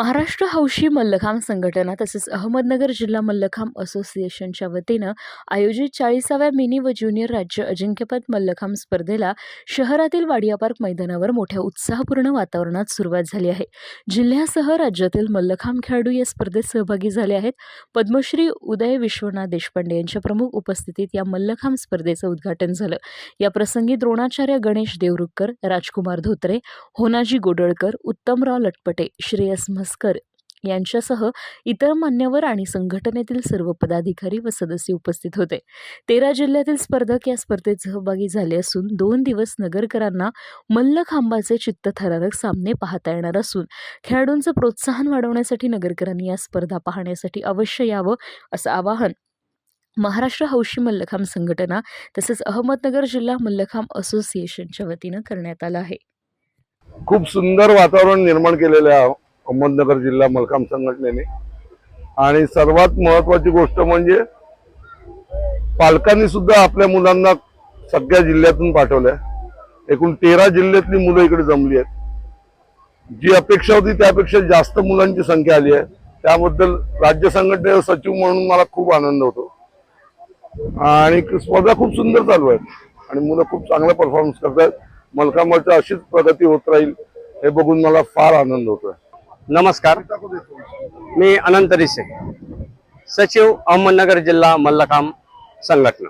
महाराष्ट्र हौशी मल्लखांब संघटना तसेच अहमदनगर जिल्हा मल्लखांब असोसिएशनच्या वतीनं आयोजित चाळीसाव्या मिनी व ज्युनियर राज्य अजिंक्यपद मल्लखांब स्पर्धेला शहरातील वाडिया पार्क मैदानावर मोठ्या उत्साहपूर्ण वातावरणात सुरुवात झाली आहे. जिल्ह्यासह राज्यातील मल्लखांब खेळाडू या स्पर्धेत सहभागी झाले आहेत. पद्मश्री उदय विश्वनाथ देशपांडे यांच्या प्रमुख उपस्थितीत या मल्लखांब स्पर्धेचं उद्घाटन झालं. या प्रसंगी द्रोणाचार्य गणेश देवरुखकर राजकुमार धोत्रे होनाजी गोडळकर उत्तमराव लटपटे श्रेयस म्हस्कर यांच्यासह इतर मान्यवर आणि संघटनेतील सर्व पदाधिकारी व सदस्य उपस्थित होते. तेरा जिल्ह्यातील स्पर्धक या स्पर्धेत सहभागी झाले असून दोन दिवस नगरकरांना मल्लखांबाचे चित्तथरारक सामने पाहता येणार असून खेळाडूंचं प्रोत्साहन वाढवण्यासाठी नगरकरांनी या स्पर्धा पाहण्यासाठी अवश्य यावं असं आवाहन महाराष्ट्र हौशी मल्लखांब संघटना तसेच अहमदनगर जिल्हा मल्लखांब असोसिएशनच्या वतीनं करण्यात आलं आहे. खूप सुंदर वातावरण निर्माण केलेलं आहे. अहमदनगर जिल्हा मलकाम संघटनेने. आणि सर्वात महत्वाची गोष्ट म्हणजे पालकांनी सुद्धा आपल्या मुलांना सगळ्या जिल्ह्यातून पाठवल्या. एकूण तेरा जिल्ह्यातली मुलं इकडे जमली आहेत. जी अपेक्षा होती त्यापेक्षा जास्त मुलांची संख्या आली आहे. त्याबद्दल राज्य संघटनेचा सचिव म्हणून मला खूप आनंद होतो. आणि स्पर्धा खूप सुंदर चालू आहेत. आणि मुलं खूप चांगला परफॉर्मन्स करतात मलकामाची अशीच प्रगती होत राहील हे बघून मला फार आनंद होतोय. नमस्कार. मी अनंत रिसे सचिव अहमदनगर जिल्हा मल्लखांब संघटना.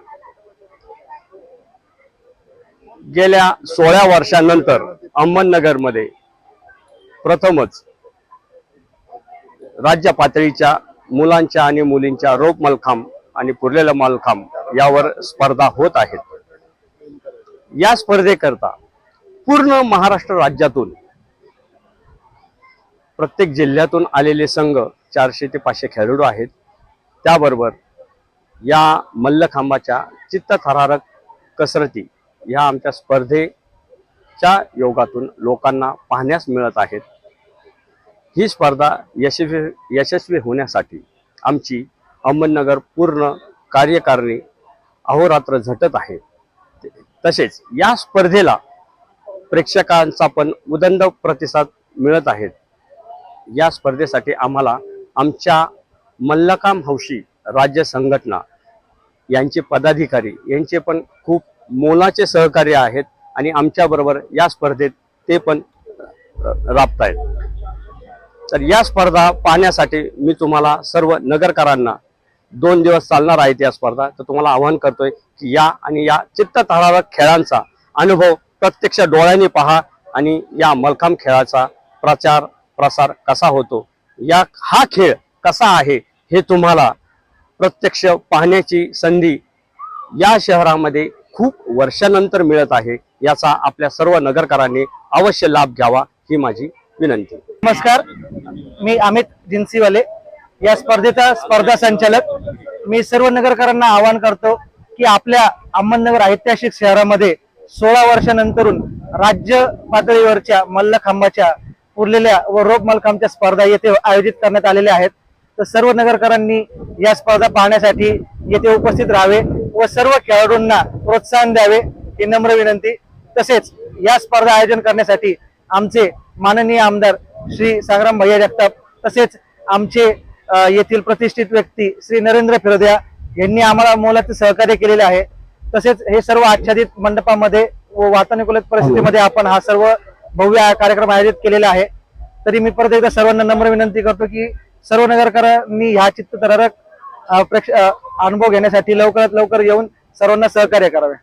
गेल्या सोळा वर्षानंतर अहमदनगरमध्ये प्रथमच राज्य पातळीच्या मुलांच्या आणि मुलींच्या रोप मलखांब आणि पुरलेला मलखांब यावर स्पर्धा होत आहेत. या स्पर्धेकरता पूर्ण महाराष्ट्र राज्यातून प्रत्येक जिल्ह्यातून आलेले संघ चारशे ते पाचशे खेळाडू आहेत. त्याबरोबर या मल्लखांबाच्या चित्तथरारक कसरती ह्या आमच्या स्पर्धेच्या योगातून लोकांना पाहण्यास मिळत आहेत. ही स्पर्धा यशस्वी यशस्वी होण्यासाठी आमची अहमदनगर पूर्ण कार्यकारिणी अहोरात्र झटत आहे. तसेच या स्पर्धेला प्रेक्षकांचा पण उदंड प्रतिसाद मिळत आहेत या स्पर्धेसाठी आम्हाला आमच्या मल्लकाम हौशी राज्य संघटना यांचे पदाधिकारी यांचे पण खूप मोलाचे सहकार्य आहेत आणि आमच्याबरोबर या स्पर्धेत ते पण राबत आहेत तर या स्पर्धा पाहण्यासाठी मी तुम्हाला सर्व नगरकरांना दोन दिवस चालणार आहेत या स्पर्धा. तर तुम्हाला आवाहन करतोय की या आणि या चित्तथरारक खेळांचा अनुभव प्रत्यक्ष डोळ्यांनी पहा आणि या मलखांब खेळाचा प्रचार प्रसार कसा होतो? या हा खेळ कसा आहे हे तुम्हाला प्रत्यक्ष पाहण्याची संधी या शहरामध्ये खूप वर्षानंतर मिळत आहे याचा आपल्या सर्व नगरकरांनी अवश्य लाभ घ्यावा ही माझी विनंती. नमस्कार. मी अमित जिन्सीवाले या स्पर्धेचा स्पर्धा संचालक. मी सर्व नगरकरांना आवाहन करतो की आपल्या अहमदनगर ऐतिहासिक शहरामध्ये सोळा वर्षानंतरून राज्य पातळीवरच्या मल्लखांबाच्या उरलेल्या व रोप मलखांबच्या स्पर्धा येथे आयोजित करण्यात आलेल्या आहेत. तर सर्व नगरकरांनी या स्पर्धा पाहण्यासाठी येथे उपस्थित राहावे व सर्व खेळाडूंना प्रोत्साहन द्यावे ही नम्र विनंती. तसेच या स्पर्धा आयोजन करण्यासाठी आमचे माननीय आमदार श्री संग्राम भैया जगताप तसेच आमचे येथील प्रतिष्ठित व्यक्ती श्री नरेंद्र फिरोदिया यांनी आम्हाला मोलाचे सहकार्य केलेले आहे. तसेच हे सर्व आच्छादित मंडपामध्ये व वातानुकूलित परिस्थितीमध्ये आपण हा सर्व भव्य कार्यक्रम आयोजित केलेला आहे. तरी मी परत एकदा सर्वांना नम्र विनंती करतो की सर्व नगरकरांनी ह्या चित्तथरारक प्रेक्ष अनुभव घेण्यासाठी लवकरात लवकर येऊन सर्वांना सहकार्य करावे.